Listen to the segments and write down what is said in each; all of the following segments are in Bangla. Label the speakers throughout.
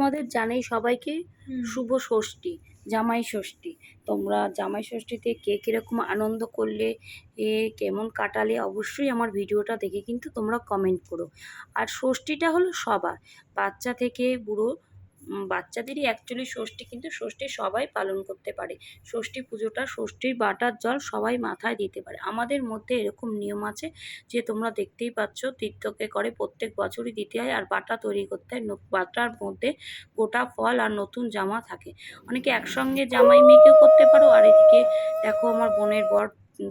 Speaker 1: তোমাদের জানাই সবাইকে শুভ ষষ্ঠী জামাই ষষ্ঠী। তোমরা জামাই ষষ্ঠীতে কে কীরকম আনন্দ করলে এ কেমন কাটালে অবশ্যই আমার ভিডিওটা দেখে কিন্তু তোমরা কমেন্ট করো। আর ষষ্ঠীটা হলো সবার বাচ্চা থেকে বুড়ো বাচ্চাদেরই অ্যাকচুয়ালি ষষ্ঠী, কিন্তু ষষ্ঠী সবাই পালন করতে পারে। ষষ্ঠী পুজোটা, ষষ্ঠীর বাটার জল সবাই মাথায় দিতে পারে। আমাদের মধ্যে এরকম নিয়ম আছে যে, তোমরা দেখতেই পাচ্ছ, তীর্থকে করে প্রত্যেক বছরই দিতে হয় আর বাটা তৈরি করতে হয়। বাটার মধ্যে গোটা ফল আর নতুন জামা থাকে। অনেকে একসঙ্গে জামাই মেয়েকেও করতে পারো। আর এদিকে দেখো আমার বোনের বর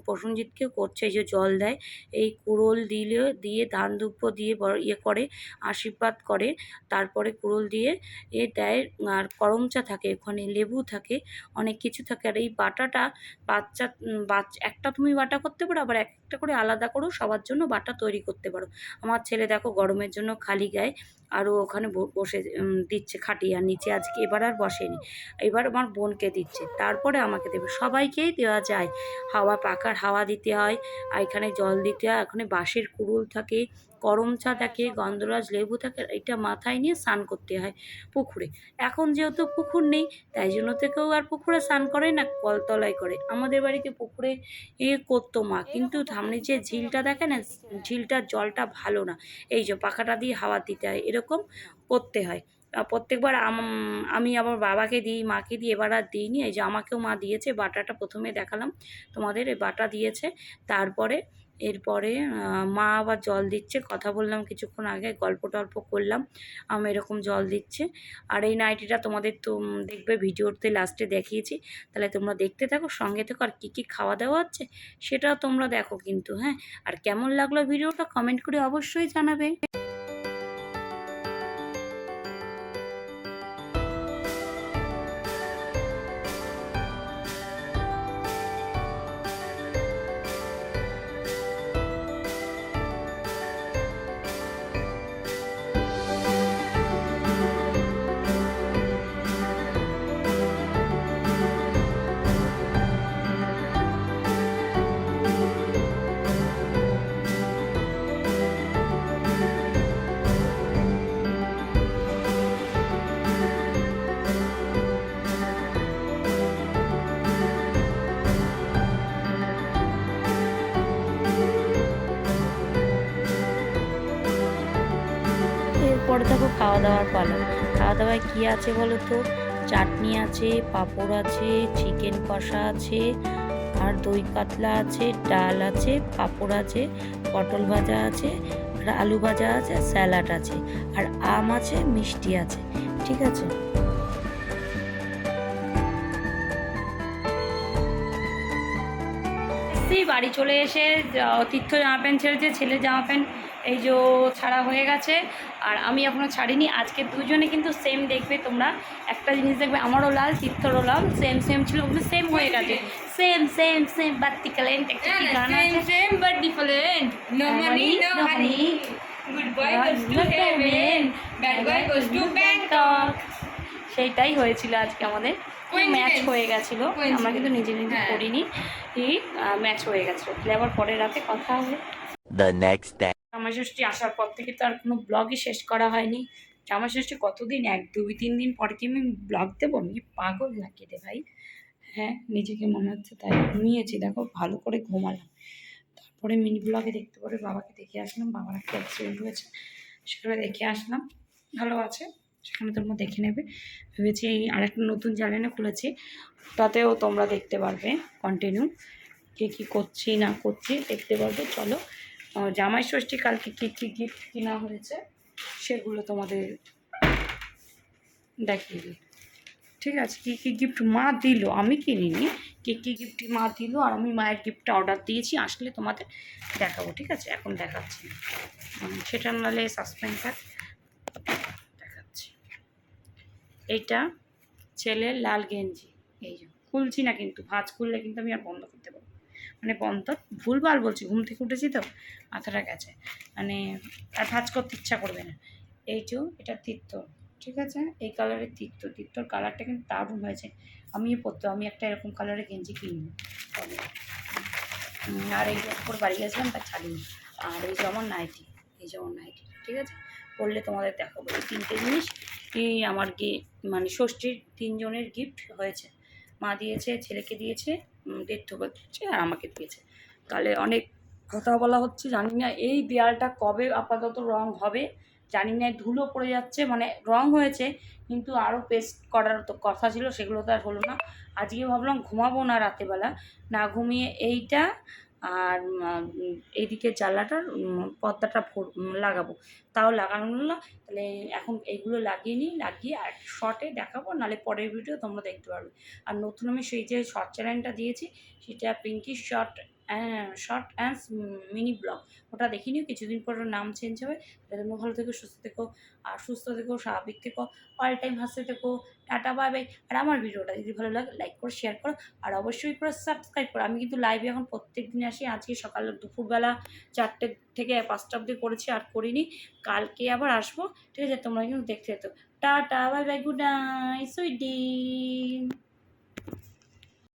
Speaker 1: প্রসেনজিৎকেও করছে, যে জল দেয়, এই কুড়োল দিলে, দিয়ে ধান দুব্য দিয়ে ইয়ে করে, আশীর্বাদ করে, তারপরে কুড়োল দিয়ে এ দেয়, আর করমচা থাকে ওখানে, লেবু থাকে, অনেক কিছু থাকে, আর এই বাটাটা বাচ্চা বাচ্চা, একটা তুমি বাটা করতে পারো, আবার এক একটা করে আলাদা করেও সবার জন্য বাটা তৈরি করতে পারো। আমার ছেলে দেখো গরমের জন্য খালি গায়ে আরও ওখানে বসে দিচ্ছে খাটিয়ে আর নিচে আজকে এবার আর বসেনি। এবার আমার বোনকে দিচ্ছে, তারপরে আমাকে দেবে, সবাইকেই দেওয়া যায়, হাওয়া পাকার হাওয়া দিতে হয়। আর এখানে জল দিতে হয়। এখানে বাঁশের কুড়ুল থাকে করমচা থাকে, গন্ধরাজ লেবু থাকে, এটা মাথায় নিয়ে স্নান করতে হয় পুকুরে। এখন যেহেতু পুকুর নেই, তাই জন্য তো কেউ আর পুকুরে স্নান করে না, কলতলায় করে। আমাদের বাড়িতে পুকুরে এ করতো মা, কিন্তু সামনে যে ঝিলটা দেখে না, ঝিলটার জলটা ভালো না। এই যে পাখাটা দিয়ে হাওয়া দিতে হয়, এরকম করতে হয়। প্রত্যেকবার আমি আমার বাবাকে দিই, মাকে দিই, এবার আর দিইনি। এই যে আমাকেও মা দিয়েছে, বাটাটা প্রথমে দেখালাম। তোমাদের এই বাটা দিয়েছে। তারপরে, এরপরে মা আবার জল দিচ্ছে। কথা বললাম কিছুক্ষণ আগে, গল্প টল্প করলাম। আমি এরকম জল দিচ্ছে। আর এই নাইটিটা তোমাদের তো দেখবে ভিডিওতে লাস্টে দেখিয়েছি। তাহলে তোমরা দেখতে থাকো, সঙ্গে থেকো। আর কী কী খাওয়া দাওয়া হচ্ছে, সেটাও তোমরা দেখো কিন্তু হ্যাঁ? আর কেমন লাগল ভিডিওটা, কমেন্ট করে অবশ্যই জানাবে। এরপরে দেখো খাওয়া দাওয়ার পালা। খাওয়া দাওয়ায় কী আছে বলো তো? চাটনি আছে, পাঁপড় আছে চিকেন কষা আছে, আর দই কাতলা আছে, ডাল আছে, পাঁপড় আছে, পটল ভাজা আছে, আর আলু ভাজা আছে স্যালাড আছে, আর আম আছে, মিষ্টি আছে, ঠিক আছে? বাড়ি চলে এসে তীর্থ জামা প্যান্ট ছেড়েছে, ছেলে জামা প্যান্ট এই যে ছাড়া হয়ে গেছে আর আমি এখনও ছাড়িনি। আজকে দুজনে কিন্তু সেম দেখবে তোমরা। একটা জিনিস দেখবে আমারও লাল তীর্থরও লাল সেম সেম ছিল ওগুলো সেম হয়ে গেছে। সেম সেম সেম একটা কি গান আছে?
Speaker 2: goes to Bangkok.
Speaker 1: সেইটাই হয়েছিল আজকে আমাদের। ম্যাচ হয়ে গেছিল? আমরা কিন্তু নিজে নিজে
Speaker 2: হ্যাঁ।
Speaker 1: করিনি। ম্যাচ হয়ে গেছিল। তাহলে আবার পরের রাতে কথা হবে।
Speaker 3: Next day.
Speaker 1: জামাষষ্ঠী আসার পর থেকে তো আর কোনো ব্লগই শেষ করা হয়নি। জামাষষ্ঠী কতদিন? এক, দুই, তিন দিন পরে কি আমি ব্লগ দেবো? আমি পাগল নাকি রে ভাই। হ্যাঁ নিজেকে মনে হচ্ছে তাই ঘুমিয়েছি। দেখো, ভালো করে ঘুমালাম। তারপরে মিনি ব্লগে দেখতে পারে, বাবাকে দেখে আসলাম। বাবার একটা অ্যাক্সিডেন্ট হয়েছে, সেখানে দেখে আসলাম। ভালো আছে, সেখানে তোমরা দেখে নেবে। ভেবেছি এই আরেকটা নতুন চ্যানেলে খুলেছি। তাতেও তোমরা দেখতে পারবে কন্টিনিউ কে কী করছি, না করছি, দেখতে পারবে। চলো জামাই ষষ্ঠী কালকে কী কী গিফট কেনা হয়েছে সেগুলো তোমাদের দেখিয়ে দিই। ঠিক আছে, কী কী গিফট মা দিল? আমি কিনিনি। কী কী গিফট মা দিল? আর আমি মায়ের গিফটটা অর্ডার দিয়েছি, আসলে তোমাদের দেখাবো, ঠিক আছে? এখন দেখাচ্ছি। সেটা নাহলে সাসপেন্স থাক। দেখাচ্ছি। এইটা ছেলের লাল গেঞ্জি। এই যে, খুলছি না কিন্তু, ভাঁজ খুললে কিন্তু আমি আর বন্ধ করতে পারব মানে বন্ধ। ভুলভাল বলছি, ঘুম থেকে উঠেছি তো, মাথাটা গেছে। মানে আর ভাজ করতে ইচ্ছা করবে না। এই যে এটা তীর্থ ঠিক আছে? এই কালারের তীর্থ তীর্থর কালারটা কিন্তু দারুণ হয়েছে। আমিও পরতো, আমি একটা এরকম কালারের গেঞ্জি কিনবো। আর এই উপর বাড়ি গেছিলাম, তা ছাড়িনি। আর এই যে আমার নাইটি, এই যে আমার নাইটি, ঠিক আছে? করলে তোমাদের দেখাবো। এই তিনটে জিনিস, এই আমার গি মানে ষষ্ঠীর তিনজনের গিফট হয়েছে। মা দিয়েছে, ছেলেকে দিয়েছে তীর্থ দিয়েছে আর আমাকে দিয়েছে। তাহলে অনেক কথা বলা হচ্ছে, জানি না এই দেয়ালটা কবে আপাতত রং হবে, জানি না, ধুলো পড়ে যাচ্ছে মানে রং হয়েছে, কিন্তু আরও পেস্ট করার তো কথা ছিল, সেগুলো তো আর হলো না। আজকে ভাবলাম ঘুমাবো না রাতেবেলা, না ঘুমিয়ে এইটা আর এইদিকে জানলাটার উম, পর্দাটা লাগাবো। তাও লাগানো না। তাহলে এখন এইগুলো লাগিয়ে নিই লাগিয়ে আর শর্টে দেখাবো নাহলে পরের ভিডিও তোমরা দেখতে পারবে। আর নতুন আমি সেই যে শর্ট চ্যানেলটা দিয়েছি সেটা Pinky short short and mini blog ওটা দেখিনি কিছুদিন পর নাম চেঞ্জ হবে। তোমরা ভালো থেকো, সুস্থ থেকো, আর সুস্থ থেকো, স্বাভাবিক থেকো অল টাইম হাসতে থেকো। টাটা বাই আর আমার ভিডিওটা যদি ভালো লাগে লাইক করো শেয়ার করো। আর অবশ্যই পুরো সাবস্ক্রাইব করো। আমি কিন্তু লাইভে এখন প্রত্যেক দিন আসি। আজকে সকাল দুপুরবেলা চারটে থেকে পাঁচটা অবধি করেছি, আর করিনি। কালকে আবার আসব। ঠিক আছে, তোমরা কিন্তু দেখতে যেত tata bye bye good night sweet